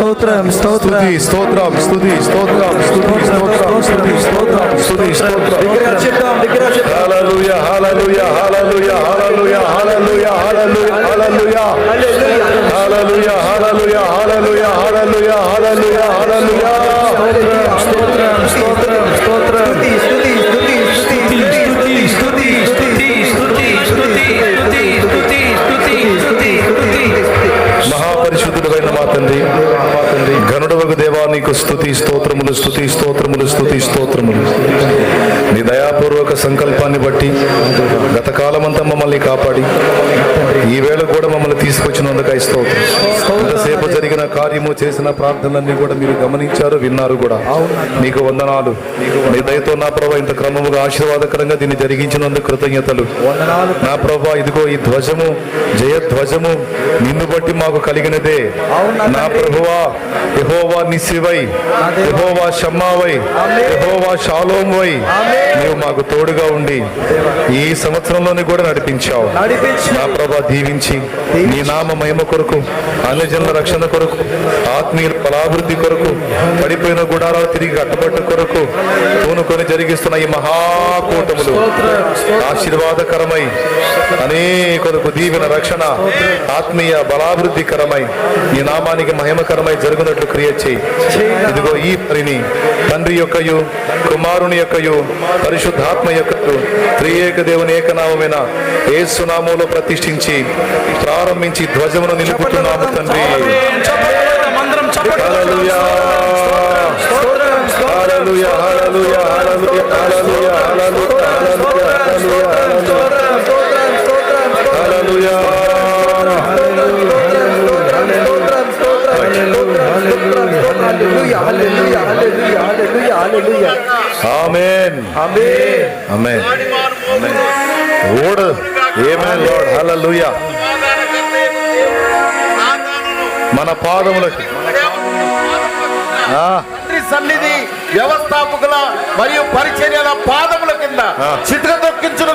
స్తోత్రం స్తోత్రం స్తుతి స్తోత్రం స్తుతి స్తోత్రం స్తుతి స్తోత్రం స్తుతి స్తోత్రం స్తుతి స్తోత్రం దగ్గర చెప్తాం దగ్గర చెప్తాం హల్లెలూయా హల్లెలూయా హల్లెలూయా హల్లెలూయా హల్లెలూయా హల్లెలూయా హల్లెలూయా హల్లెలూయా హల్లెలూయా హల్లెలూయా హల్లెలూయా హల్లెలూయా దేవా తండ్రి ఘనుడవకు దేవా నీకు స్థుతి స్తోత్రములు స్థుతి స్తోత్రములు స్థుతి స్తోత్రములు. నీ దయాపూర్వక సంకల్పాన్ని బట్టి గతకాలమంతా మమ్మల్ని కాపాడి ఈ వేళ కూడా మమ్మల్ని తీసుకొచ్చినందుకు స్తోత్రం. ఇంతసేపు జరిగిన కార్యము చేసిన ప్రార్థనలన్నీ కూడా మీరు గమనించారు విన్నారు కూడా. నీకు వందనాలు. నీ దయతో నా ప్రభా ఇంత క్రమముగా ఆశీర్వాదకరంగా దీన్ని జరిగించినందుకు కృతజ్ఞతలు. నా ప్రభా ఇదిగో ఈ ధ్వజము జయధ్వజము నిన్ను బట్టి మాకు కలిగినదే. నా ప్రభువా యహోవా నిసివై యహోవా షమ్మావై యహోవా షాలోం వై నీవు మాకు తోడుగా ఉండి ఈ సంవత్సరంలోనే కూడా నడిపించావు. నడిపించి. నా ప్రభా దీవించి నీ నామ మహిమ కొరకు అన్యజనుల రక్షణ కొరకు ఆత్మీయుల ఫలాభివృద్ధి కొరకు పడిపోయిన గుడారాలు తిరిగి కట్టబట్ట కొరకు పూనుకొని జరిగిస్తున్న ఈ మహాకూటములు. ఆశీర్వాదకరమై అనేకులకు దీవెన రక్షణ ఆత్మీయ బలాభివృద్ధికరమై ఈ నామానికి మహిమకరమై జరుగునట్లు క్రియ చేయి. ఇదిగో ఈ పనిని తండ్రి యొక్కయు కుమారుని యొక్కయు పరిశుద్ధాత్మ యొక్కయు త్రియేక దేవుని ఏకనామమైన ఏసునామంలో ప్రతిష్ఠించి ప్రారంభించి ధ్వజమును నిలుపుతున్నాము తండ్రి. ఆమేన్ ఆమేన్ ఓడ్ ఆమేన్ లార్డ్ హల్లెలూయా మన పాదములకు. తండ్రి సన్నిధి వ్యవస్థాపకుల మరియు పరిచర్యల పాదముల కింద. చిత్ర దొక్కించును